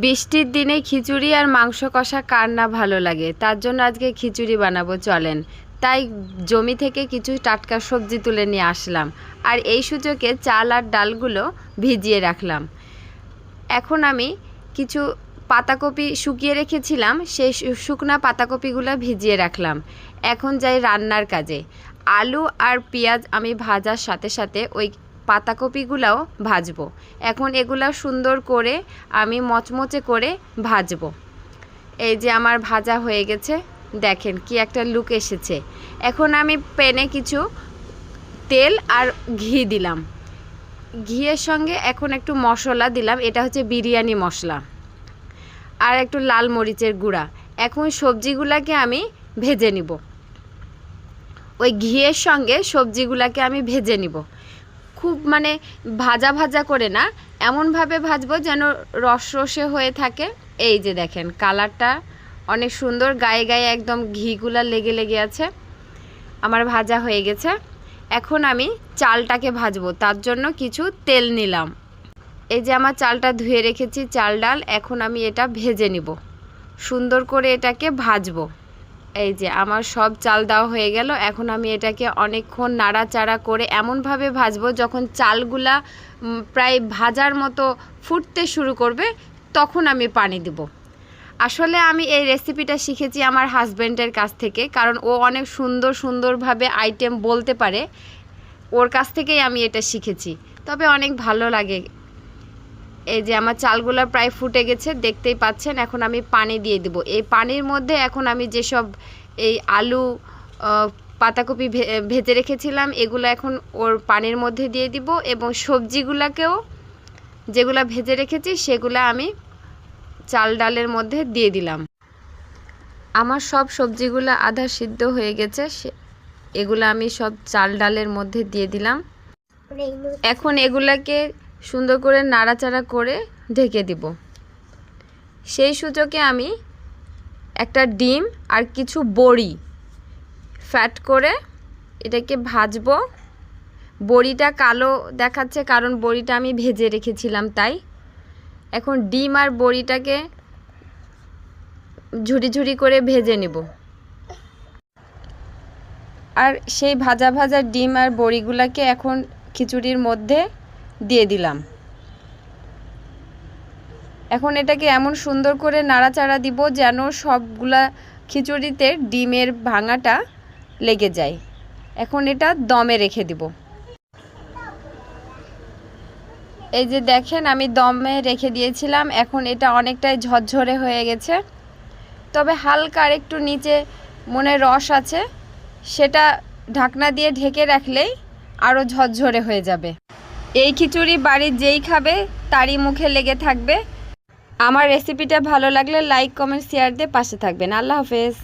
বৃষ্টির দিনে খিচুড়ি আর মাংস কষা কার না ভালো লাগে? তার জন্য আজকে খিচুড়ি বানাবো, চলেন। তাই জমি থেকে কিছু টাটকা সবজি তুলে নিয়ে আসলাম। আর এই সুযোগে চাল আর ডালগুলো ভিজিয়ে রাখলাম। এখন আমি কিছু পাতাকপি শুকিয়ে রেখেছিলাম, সেই শুকনা পাতাকপিগুলো ভিজিয়ে রাখলাম। এখন যাই রান্নার কাজে। আলু আর পেঁয়াজ আমি ভাজার সাথে সাথে ওই পাতাকপিগুলাও ভাজবো। এখন এগুলা সুন্দর করে আমি মচমচে করে ভাজবো। এই যে আমার ভাজা হয়ে গেছে, দেখেন কি একটা লুক এসেছে। এখন আমি প্যানে কিছু তেল আর ঘি দিলাম। ঘিয়ের সঙ্গে এখন একটু মশলা দিলাম, এটা হচ্ছে বিরিয়ানি মশলা। আর একটু লাল মরিচের গুঁড়া। এখন সবজিগুলাকে আমি ভেজে নিব। ওই ঘিয়ের সঙ্গে সবজিগুলাকে আমি ভেজে নিব। খুব মানে ভাজা ভাজা করে না, এমনভাবে ভাজবো যেন রস রসে হয়ে থাকে। এই যে দেখেন, কালারটা অনেক সুন্দর, গায়ে গায়ে একদম ঘিগুলা লেগে লেগে আছে। আমার ভাজা হয়ে গেছে। এখন আমি চালটাকে ভাজবো, তার জন্য কিছু তেল নিলাম। এই যে আমার চালটা ধুয়ে রেখেছি, চাল ডাল, এখন আমি এটা ভেজে নিব। সুন্দর করে এটাকে ভাজবো। এই যে আমার সব চাল দেওয়া হয়ে গেল। এখন আমি এটাকে অনেকক্ষণ নাড়াচাড়া করে এমনভাবে ভাজবো, যখন চালগুলা প্রায় ভাজার মতো ফুটতে শুরু করবে, তখন আমি পানি দেব। আসলে আমি এই রেসিপিটা শিখেছি আমার হাজব্যান্ডের কাছ থেকে, কারণ ও অনেক সুন্দর সুন্দরভাবে আইটেম বলতে পারে। ওর কাছ থেকেই আমি এটা শিখেছি। তবে অনেক ভালো লাগে এই যে আমার চালগুলো প্রায় ফুটে গেছে দেখতেই পাচ্ছেন এখন আমি পানি দিয়ে দেবো। এই পানির মধ্যে এখন আমি যেসব এই আলু পাতাকপি ভে- ভেজে রেখেছিলাম এগুলো এখন ওর পানির মধ্যে দিয়ে দিব এবং সবজিগুলোকেও যেগুলো ভেজে রেখেছি সেগুলো আমি চাল ডালের মধ্যে দিয়ে দিলাম। আমার সব সবজিগুলো আধা সিদ্ধ হয়ে গেছে সে- এগুলো আমি সব চাল ডালের মধ্যে দিয়ে দিলাম। এখন এগুলাকে সুন্দর করে নাড়াচাড়া করে ঢেকে দিব। সেই সুযোগে আমি একটা ডিম আর কিছু বড়ি ফ্যাট করে এটাকে ভাজবো। বড়িটা কালো দেখাচ্ছে কারণ বড়িটা আমি ভেজে রেখেছিলাম তাই। এখন ডিম আর বড়িটাকে ঝুড়ি ঝুড়ি করে ভেজে নেব। আর সেই ভাজা ভাজা ডিম আর বড়িগুলোকে এখন খিচুড়ির মধ্যে দিয়ে দিলাম। এখন এটাকে এমন সুন্দর করে নাড়াচাড়া দিব যেন সবগুলা খিচুড়িতে ডিমের ভাঙাটা লেগে যায়। এখন এটা দমে রেখে দিব। এই যে দেখেন, আমি দমে রেখে দিয়েছিলাম। এখন এটা অনেকটাই ঝরঝরে হয়ে গেছে। তবে হালকা আর একটু নিচে মনে রস আছে, সেটা ঢাকনা দিয়ে ঢেকে রাখলেই আরও ঝরঝরে হয়ে যাবে। এই খিচুড়ি বাড়ির যেই খাবে, তারই মুখে লেগে থাকবে। আমার রেসিপিটা ভালো লাগলে লাইক কমেন্ট শেয়ার দিয়ে পাশে থাকবেন। আল্লাহ হাফেজ।